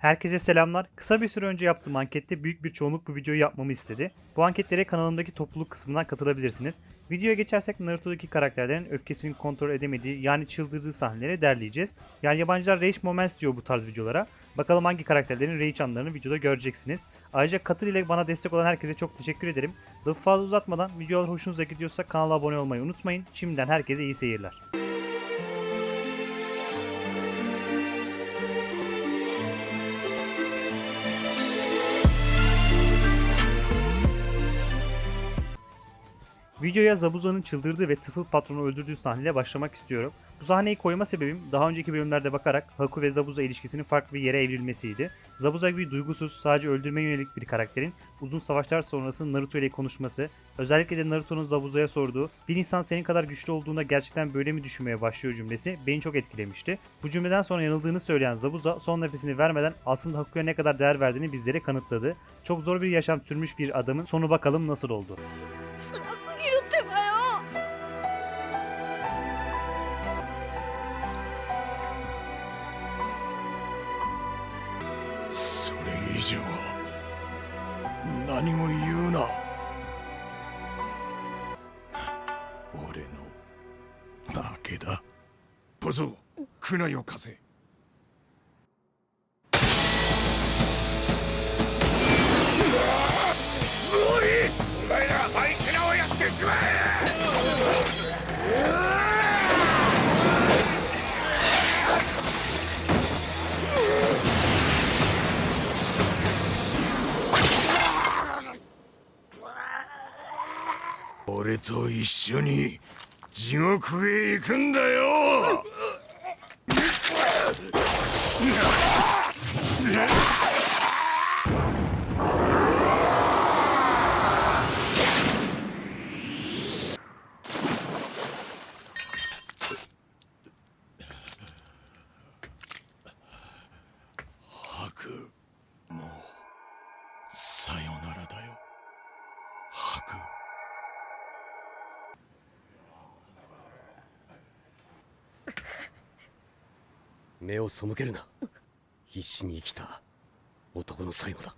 Herkese selamlar. Kısa bir süre önce yaptığım ankette büyük bir çoğunluk bu videoyu yapmamı istedi. Bu anketlere kanalımdaki topluluk kısmından katılabilirsiniz. Videoya geçersek Naruto'daki karakterlerin öfkesini kontrol edemediği yani çıldırdığı sahneleri derleyeceğiz. Yani yabancılar Rage Moments diyor bu tarz videolara. Bakalım hangi karakterlerin Rage anlarını videoda göreceksiniz. Ayrıca katıl ile bana destek olan herkese çok teşekkür ederim. Lafı fazla uzatmadan videolar hoşunuza gidiyorsa kanala abone olmayı unutmayın. Şimdiden herkese iyi seyirler. Videoya Zabuza'nın çıldırdığı ve tıfıl patronu öldürdüğü sahneyle başlamak istiyorum. Bu sahneyi koyma sebebim daha önceki bölümlerde bakarak Haku ve Zabuza ilişkisinin farklı bir yere evrilmesiydi. Zabuza gibi duygusuz, sadece öldürmeye yönelik bir karakterin uzun savaşlar sonrası Naruto ile konuşması, özellikle de Naruto'nun Zabuza'ya sorduğu bir insan senin kadar güçlü olduğunda gerçekten böyle mi düşünmeye başlıyor cümlesi beni çok etkilemişti. Bu cümleden sonra yanıldığını söyleyen Zabuza son nefesini vermeden aslında Haku'ya ne kadar değer verdiğini bizlere kanıtladı. Çok zor bir yaşam sürmüş bir adamın sonu bakalım nasıl oldu. 以上。何も言うな。俺の負けだ。小僧苦内を貸せ。俺と一緒に地獄へ行くんだよ。目を背けるな必死に生きた男の最後だ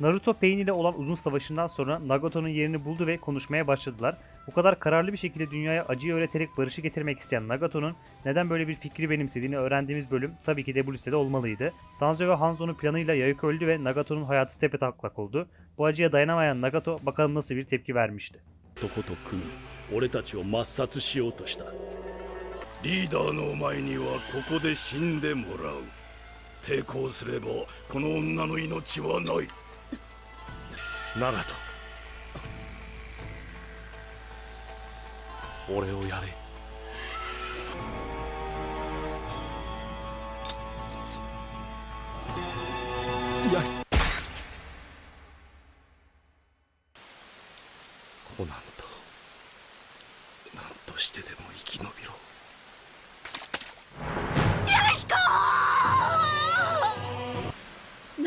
Naruto Pain ile olan uzun savaşından sonra Nagato'nun yerini buldu ve konuşmaya başladılar. Bu kadar kararlı bir şekilde dünyaya acıyı öğreterek barışı getirmek isteyen Nagato'nun neden böyle bir fikri benimsediğini öğrendiğimiz bölüm tabii ki de bu listede olmalıydı. Danzo ve Hanzo'nun planıyla Yayuko öldü ve Nagato'nun hayatı tepetaklak oldu. Bu acıya dayanamayan Nagato bakalım nasıl bir tepki vermişti. リーダーのお前にはここで死んでもらう。抵抗すればこの女の命はない。長門俺をやれ。やコナンと。何としてでも生き延びろ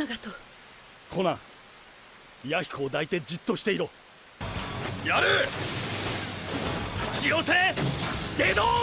長とコナン弥彦を抱いてじっとしていろ。やる。口寄せ下道魔道。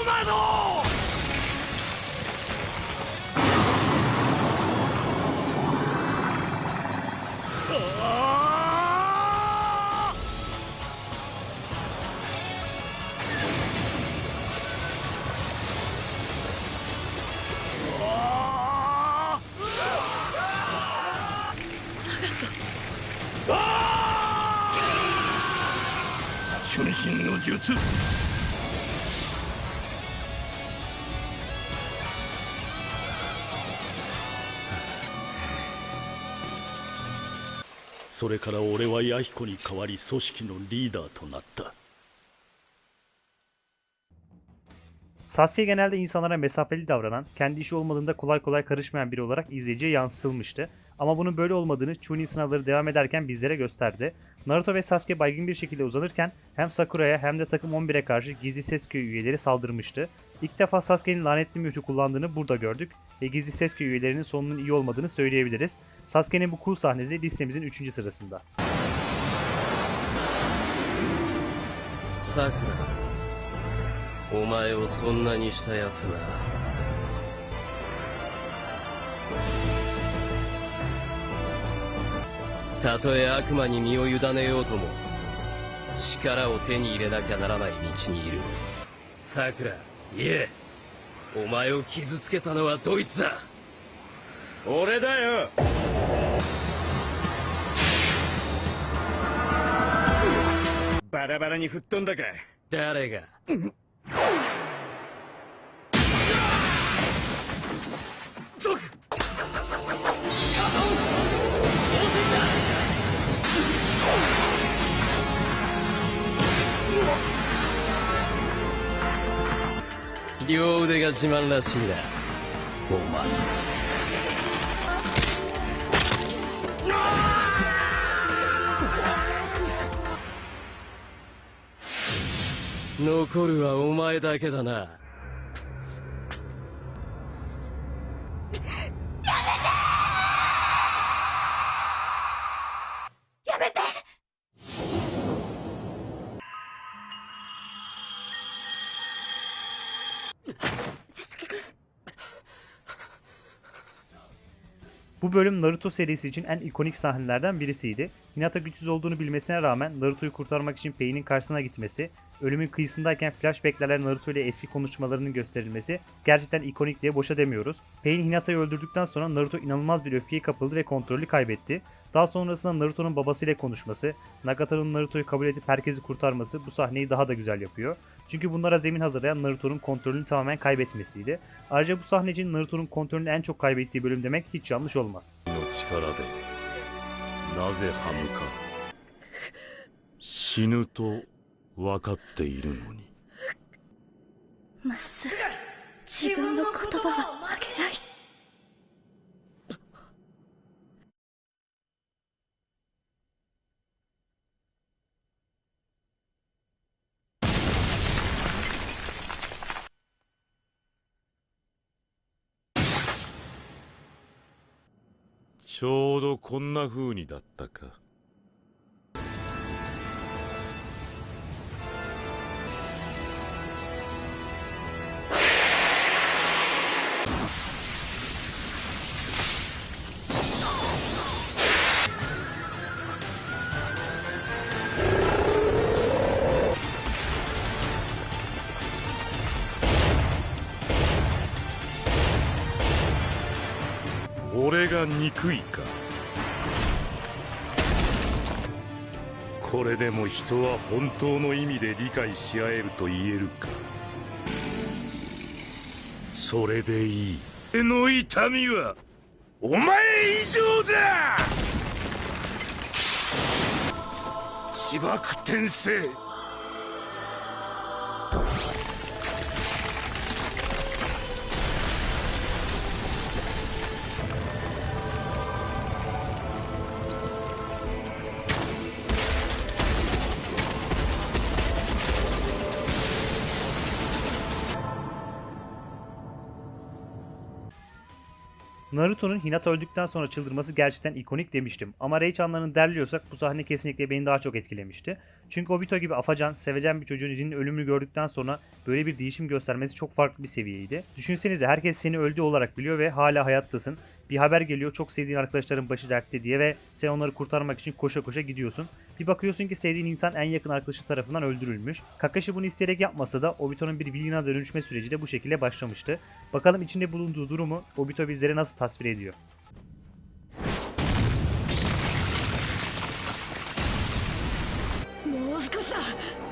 春心の術それから俺はヤヒコに代わり組織のリーダーとなった Sasuke genelde insanlara mesafeli davranan, kendi işi olmadığında kolay kolay karışmayan biri olarak izleyiciye yansıtılmıştı. Ama bunun böyle olmadığını Chunin sınavları devam ederken bizlere gösterdi. Naruto ve Sasuke baygın bir şekilde uzanırken hem Sakura'ya hem de takım 11'e karşı gizli ses köyü üyeleri saldırmıştı. İlk defa Sasuke'nin lanetli mührü kullandığını burada gördük ve gizli ses köyü üyelerinin sonunun iyi olmadığını söyleyebiliriz. Sasuke'nin bu cool sahnesi listemizin 3. sırasında. さくらお前をそんなにしたやつな たとえ悪魔に身を委ねようとも力を手に入れなきゃならない道にいる。さくらいえ。お前を傷つけたのはどいつだ。俺だよ。バラバラに吹っ飛んだか誰が？族両腕が自慢らしいな。お前。残るはお前だけだな。Bu bölüm Naruto serisi için en ikonik sahnelerden birisiydi. Hinata güçsüz olduğunu bilmesine rağmen Naruto'yu kurtarmak için Pain'in karşısına gitmesi, ölümün kıyısındayken flashbacklerle Naruto ile eski konuşmalarının gösterilmesi gerçekten ikonik diye boşa demiyoruz. Pain Hinata'yı öldürdükten sonra Naruto inanılmaz bir öfkeye kapıldı ve kontrolü kaybetti. Daha sonrasında Naruto'nun babasıyla konuşması, Nagato'nun Naruto'yu kabul edip herkesi kurtarması bu sahneyi daha da güzel yapıyor. Çünkü bunlara zemin hazırlayan Naruto'nun kontrolünü tamamen kaybetmesiydi. Ayrıca bu sahne için Naruto'nun kontrolünü en çok kaybettiği bölüm demek hiç yanlış olmaz. 分かっているのに。まっすぐ自分の言葉は曲げない。ちょうどこんな風にだったか俺が憎いか。これでも人は本当の意味で理解し合えると言えるか。それでいい。手の痛みはお前以上だ!自爆転生「Naruto'nun Hinata öldükten sonra çıldırması gerçekten ikonik demiştim. Ama Rage anlarını derliyorsak bu sahne kesinlikle beni daha çok etkilemişti. Çünkü Obito gibi afacan, sevecen bir çocuğun Rin'in ölümünü gördükten sonra böyle bir değişim göstermesi çok farklı bir seviyeydi. Düşünsenize herkes seni öldü olarak biliyor ve hala hayattasın. Bir haber geliyor çok sevdiğin arkadaşların başı dertte diye ve sen onları kurtarmak için koşa koşa gidiyorsun. Bir bakıyorsun ki sevdiğin insan en yakın arkadaşı tarafından öldürülmüş. Kakashi bunu isteyerek yapmasa da Obito'nun bir villain'a dönüşme süreci de bu şekilde başlamıştı. Bakalım içinde bulunduğu durumu Obito bizlere nasıl tasvir ediyor. も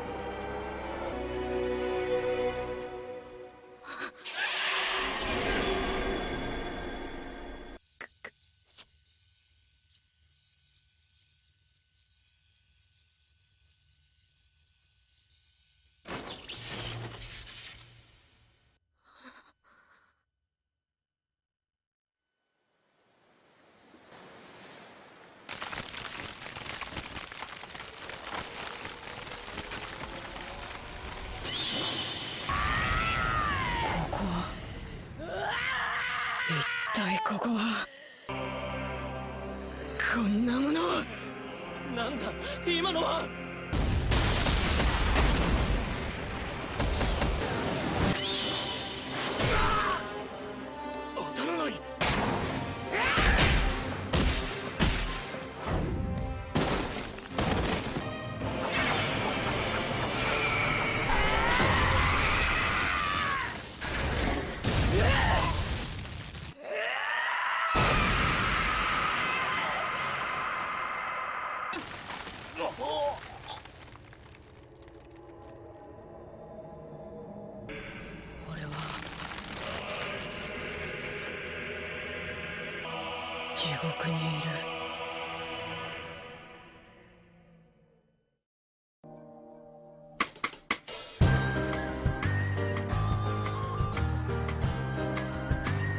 体ここは。こんなものなんだ今のは。地獄にいる。